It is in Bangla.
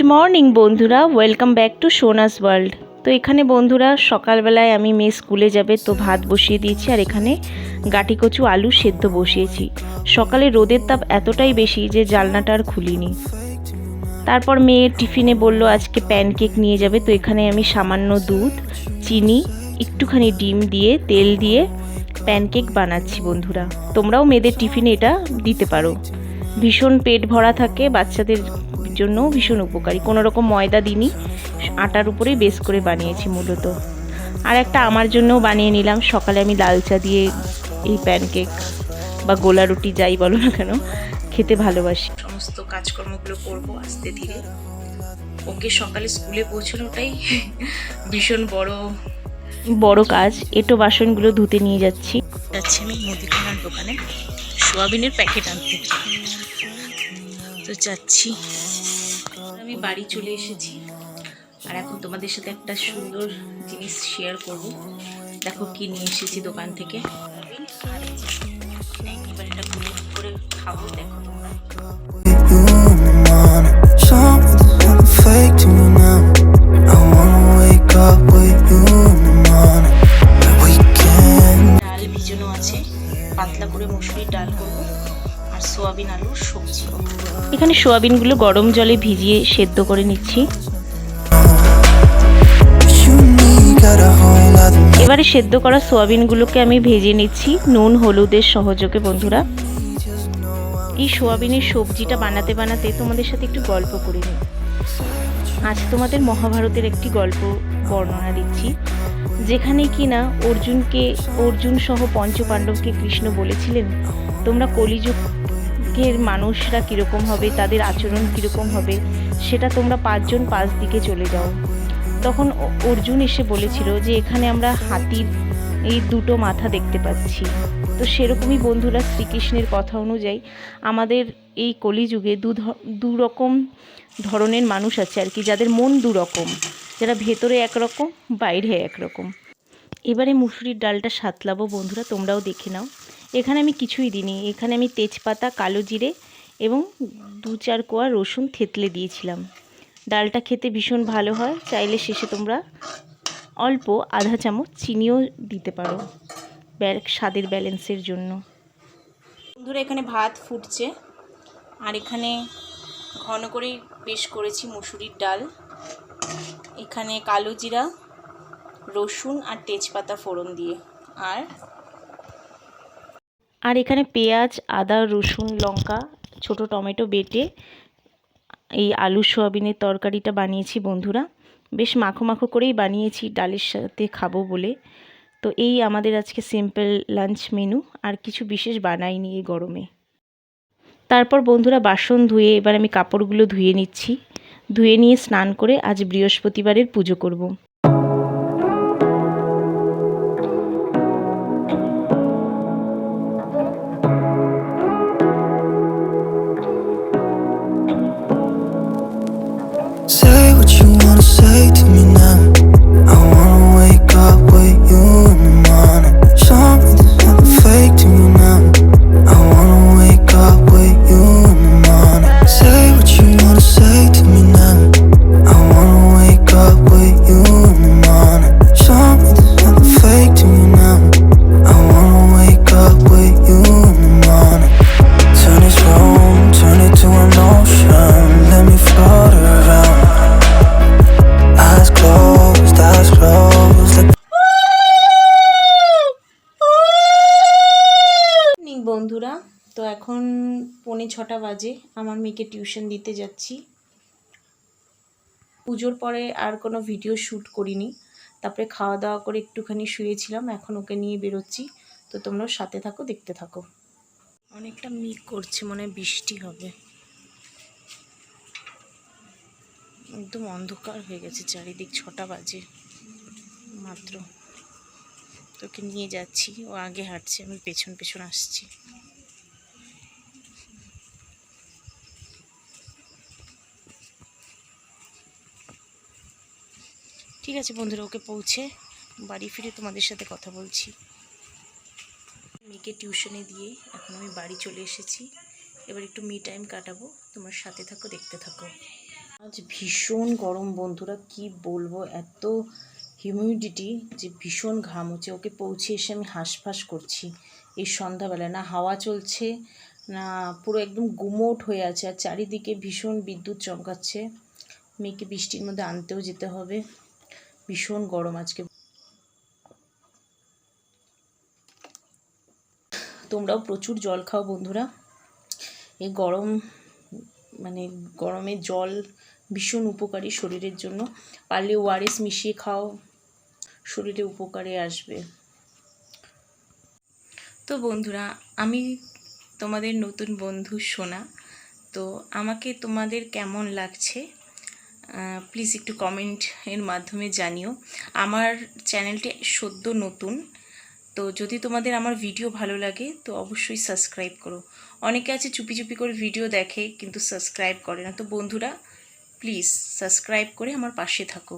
গুড মর্নিং বন্ধুরা। Welcome back to Sonas world তো এখানে বন্ধুরা, সকালবেলায় আমি মেয়ে স্কুলে যাবে, তো ভাত বসিয়ে দিয়েছি, আর এখানে গাটি কচু আলু সেদ্ধ বসিয়েছি। সকালে রোদের তাপ এতটাই বেশি যে জালনাটা আর খুলিনি। তারপর মেয়ে টিফিনে বলল, আজকে প্যানকেক নিয়ে যাবে। তো এখানে আমি সামান্য দুধ, চিনি, একটুখানি ডিম দিয়ে, তেল দিয়ে প্যানকেক বানাচ্ছি বন্ধুরা। তোমরাও মেয়েদের টিফিনে এটা দিতে পারো। ভীষণ পেট ভরা থাকে, বাচ্চাদের জন্য ভীষণ উপকারী। কোনো রকম ময়দা দিনই আটার উপরেই বেস করে বানিয়েছি মূলত। আর একটা আমার জন্যও বানিয়ে নিলাম। সকালে আমি লাল চা দিয়ে এই প্যানকেক বা গোলা রুটি যাই বলো না কেন খেতে ভালোবাসি। সমস্ত কাজকর্মগুলো করব আস্তে ধীরে। ওকে সকালে স্কুলে পৌঁছানোটাই ভীষণ বড় বড় কাজ। এটো বাসনগুলো ধুতে নিয়ে যাচ্ছি। যাচ্ছি আমি মুদিখানার দোকানে। সোয়াবিনের প্যাকেট আনতে। তো যাচ্ছি আমি বাড়ি চলে এসেছি। আর এখন তোমাদের সাথে একটা সুন্দর জিনিস শেয়ার করব। দেখো কি নিয়ে এসেছি দোকান থেকে। করে খাব, দেখো সোয়াবিন আলুর সবজি। এখানে সোয়াবিনগুলো গরম জলে ভিজিয়ে সেদ্ধ করে নিচ্ছি. এবারে সেদ্ধ করা সোয়াবিনগুলোকে আমি ভেজে নিচ্ছি। নুন, হলুদের সহযোগে, বন্ধুরা। এই সোয়াবিনের সবজিটা বানাতে বানাতে তোমাদের সাথে একটু গল্প করে নিই আজ তোমাদের মহাভারতের একটি গল্প বর্ণনা দিচ্ছি। যেখানে কিনা অর্জুনকে, অর্জুন সহ পঞ্চপাণ্ডবকে কৃষ্ণ বলেছিলেন, তোমরা কলিযুগের মানুষরা কীরকম হবে, তাদের আচরণ কীরকম হবে, সেটা তোমরা পাঁচজন পাঁচ দিকে চলে যাও। তখন অর্জুন এসে বলেছিল যে এখানে আমরা হাতির এই দুটো মাথা দেখতে পাচ্ছি। তো সেরকমই বন্ধুরা শ্রীকৃষ্ণের কথা অনুযায়ী আমাদের এই কলিযুগে দু ধ- দু রকম ধরনের মানুষ আছে আর কি, যাদের মন দু রকম, যারা ভেতরে একরকম বাইরে একরকম এবারে মুসুরির ডালটা সাতলাবো বন্ধুরা, তোমরাও দেখে নাও। এখানে আমি কিছুই দিইনি। এখানে আমি তেজপাতা, কালো জিরে এবং দু চার কোয়া রসুন থেতলে দিয়েছিলাম। ডালটা খেতে ভীষণ ভালো হয়। চাইলে শেষে তোমরা অল্প আধা চামচ চিনিও দিতে পারো স্বাদের ব্যালেন্সের জন্য। বন্ধুরা, এখানে ভাত ফুটছে। আর এখানে ঘন করেই পেশ করেছি মুসুরির ডাল। এখানে কালো জিরা, রসুন আর তেজপাতা ফোড়ন দিয়ে। আর আর এখানে পেঁয়াজ, আদা, রসুন, লঙ্কা, ছোট টমেটো বেটে এই আলু সোয়াবিনের তরকারিটা বানিয়েছি বন্ধুরা। বেশ মাখো মাখো করেই বানিয়েছি, ডালের সাথে খাব বলে। তো এই আমাদের আজকে সিম্পল লাঞ্চ মেনু আর কিছু বিশেষ বানাইনি এই গরমে। তারপর বন্ধুরা বাসন ধুয়ে এবার আমি কাপড়গুলো ধুয়ে নিচ্ছি। ধুয়ে নিয়ে স্নান করে আজ বৃহস্পতিবারের পুজো করব। to me বন্ধুরা, তো এখন পৌনে ছটা বাজে, আমার মেয়েকে টিউশন দিতে যাচ্ছি। পুজোর পরে আর কোনো ভিডিও শ্যুট করিনি। তারপরে খাওয়া দাওয়া করে একটুখানি শুয়েছিলাম, এখন ওকে নিয়ে বেরোচ্ছি। তো তোমরাও সাথে থাকো, দেখতে থাকো। অনেকটা মিক করছে, মনে বৃষ্টি হবে। একদম অন্ধকার হয়ে গেছে, চারিদিক ছটা বাজে মাত্র। তোকে নিয়ে যাচ্ছি। ও আগে হাঁটছে, আমি পেছন পেছন আসছি। ঠিক আছে বন্ধুরা, ওকে পৌঁছে বাড়ি ফিরে তোমাদের সাথে কথা বলছি। মেয়েকে টিউশনে দিয়ে এখন আমি বাড়ি চলে এসেছি। এবার একটু মি টাইম কাটাবো, তোমার সাথে থাকো, দেখতে থাকো। আজ ভীষণ গরম বন্ধুরা, কি বলব? এত হিউমিডিটি যে ভীষণ ঘাম হচ্ছে, ওকে পৌঁছে এসে আমি হাঁসফাঁস করছি। এই সন্ধ্যাবেলা, না হাওয়া চলছে, না পুরো একদম গুমোট হয়ে আছে, আর চারিদিকে ভীষণ বিদ্যুৎ চমকাচ্ছে। মেয়েকে বৃষ্টির মধ্যে আনতেও যেতে হবে। ভীষণ গরম আজকে। তোমরাও প্রচুর জল খাও বন্ধুরা। এই গরম মানে গরমে জল ভীষণ উপকারী শরীরের জন্য। পারলে ওআরএস মিশিয়ে খাও। শরীরে উপকারে আসবে। তো বন্ধুরা, আমি তোমাদের নতুন বন্ধু সোনা। তো আমাকে তোমাদের কেমন লাগছে প্লিজ একটু কমেন্ট এর মাধ্যমে জানিও। আমার চ্যানেলটি সদ্য নতুন, তো যদি তোমাদের আমার ভিডিও ভালো লাগে, তো অবশ্যই সাবস্ক্রাইব করো। অনেকে আছে চুপি চুপি করে ভিডিও দেখে, কিন্তু সাবস্ক্রাইব করে না। তো বন্ধুরা প্লিজ সাবস্ক্রাইব করে আমার পাশে থাকো।